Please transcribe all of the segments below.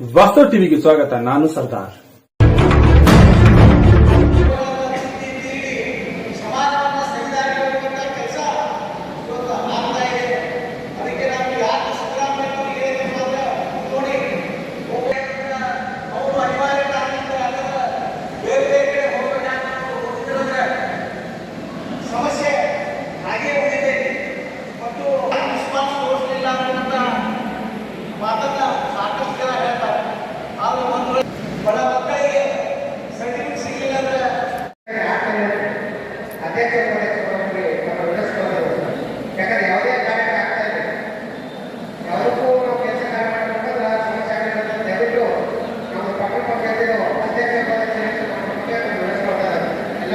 ವಾಸ್ತವ ಟಿವಿಗೆ ಸ್ವಾಗತ ನಾನು ಸರ್ದಾರ್ ಬಡ ಮಕ್ಕಳಿಗೆ ಸರ್ಟಿಫಿಕೇಟ್ ಸಿಗಲಿಲ್ಲ ಅಂದ್ರೆ? ಅಧ್ಯಕ್ಷ ಯಾಕಂದ್ರೆ ಯಾವುದೇ ಕಾರಣ ಆಗ್ತಾ ಇದೆ ಯಾವುದಕ್ಕೂ ನಾವು ಕೆಲಸ ಮಾಡ್ಕೊಂಡ್ರೆ ಸಮಸ್ಯೆ ಆಗಿರೋದು ದಯವಿಟ್ಟು ನಮ್ಮ ಪಟ್ಟಣ ಪಂಚಾಯತ್ ಅಧ್ಯಕ್ಷ ಎಲ್ಲ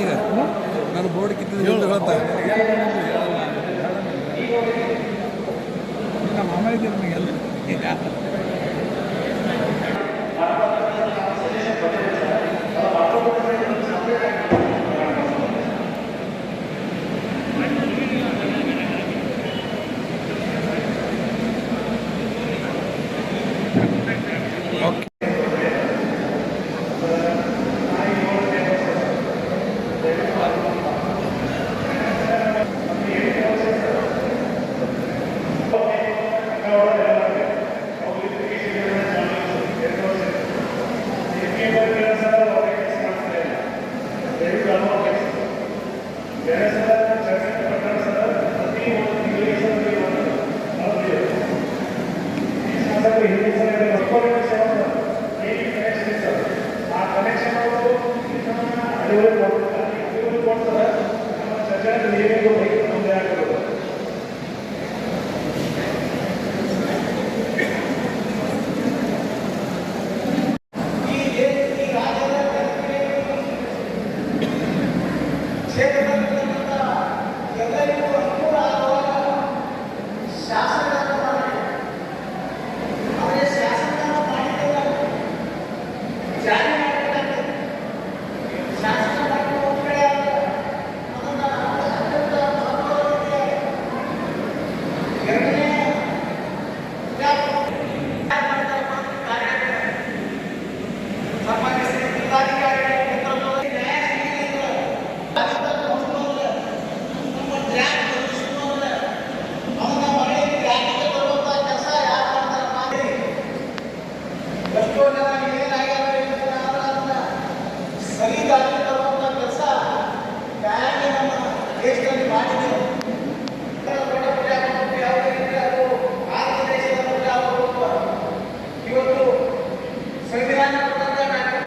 ನಾನೀಗ ನಾನು ಬೋರ್ಡ್ ಕಿತ್ತಿದ್ದು ಹೇಳ್ತಾ ನಿಮಗೆ ಅಮ್ಮ